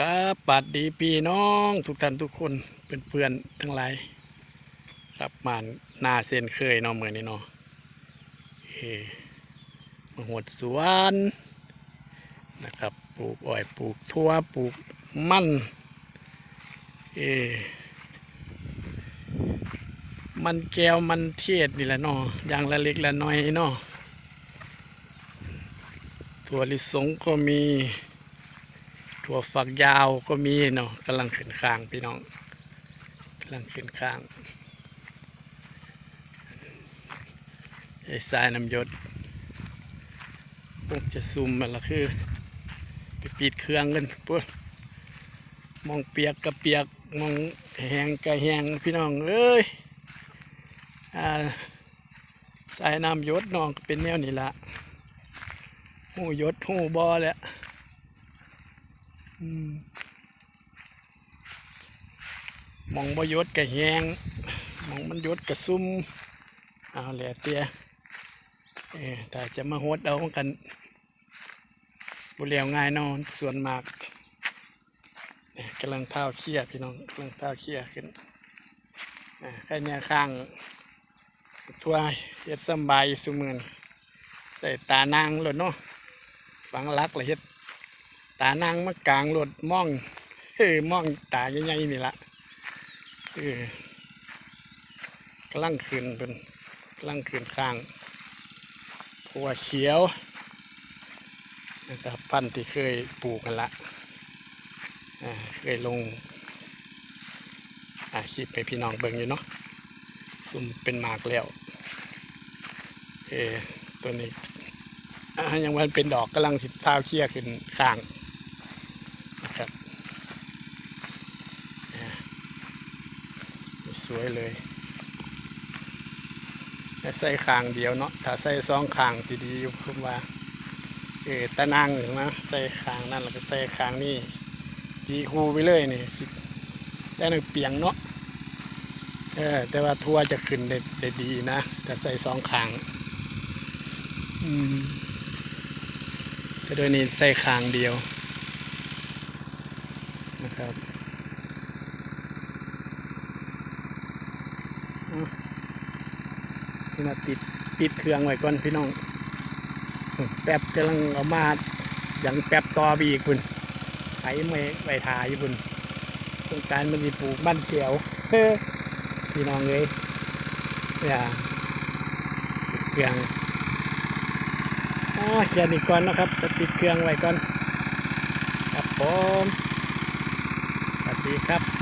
ครับปัดดีปีน้องทุกท่านทุกคนเป็นเพื่อนๆทั้งหลายครับมาหน้าเส้นเคยเนาะเหมือนนี้เนาะเฮมาหวดสวนนะครับปลูกอ้อยปลูกทั่วปลูกมันเอมันแก้วมันเทียดนี่แหละเนาะอย่างละเล็กละน้อยเนาะถั่วลิสงก็มี ถั่วฝักยาวก็มีเนาะกำลังขึ้นข้างพี่น้องกำลังขึ้นข้างไอ้สายน้ำยศคงจะซุ่มมันละคือ ไปปิดเครื่องกันปุ๊บมองเปียกกับเปียกมองแหงกับแหงพี่น้องเอ้ยอ่าสายน้ำยศน้องเป็นแนวนี้ละหูยศหูบอแหละ มองบยศกะแหงมองมันยศกะซุ่มเอาแหละเตี้ยเออถ้าจะมาโหดเอากันบุเรียวง่ายนอนส่วนมากเกำลังเท้าเขี้ยพี่น้องกำลังเท้าเขี้ยขึ้นอ่าแค่เนี้ยข้างทั่วเฮ็ดสบายสุมือนใส่ตานางหลดเนาะฝังลักเลยเฮ็ด ตานางมากลางหลดมองเออมองตาใหญ่ๆนี่ละเออกำลังขึ้นเป็นกำลังขึ้นข้างหัวเขียวนะครับพันธุ์ที่เคยปลูกกันละเคยลงอาชีพให้พี่น้องเบิ่งอยู่เนาะซุ่มเป็นหมากแล้วเออตัวนี้อ่ายังมันเป็นดอกกำลังสิเท้าเชี่ยขึ้นข้างนะครับ สวยเลยแต่ใส่คางเดียวเนาะถ้าใส่สองคางสิดีอยู่ผมว่าเออตะนางหรือมาใส่คางนั่นแล้วก็ใส่คางนี่ดีคูไปเลยนี่สิแต่หนึ่งเปียงเนาะเออแต่ว่าทัวจะขึ้นได้ได้ดีนะแต่ใส่สองคางอืมแต่โดยนี้ใส่คางเดียวนะครับ นี่มาติดปิดเครื่องไว้ก่อนพี่น้อง แป๊บกำลังเอามาอย่างแป๊บต่อไปอีกคุณไถไม่ไปทาอยู่คุณโครงการมันจะปลูกบ้านเกี่ยวเฮ้อพี่น้องเลยอย่าเครื่องอ๋อเขียนอีกก่อนนะครับจะปิดเครื่องไว้ก่อนครับผมสวัสดีครับ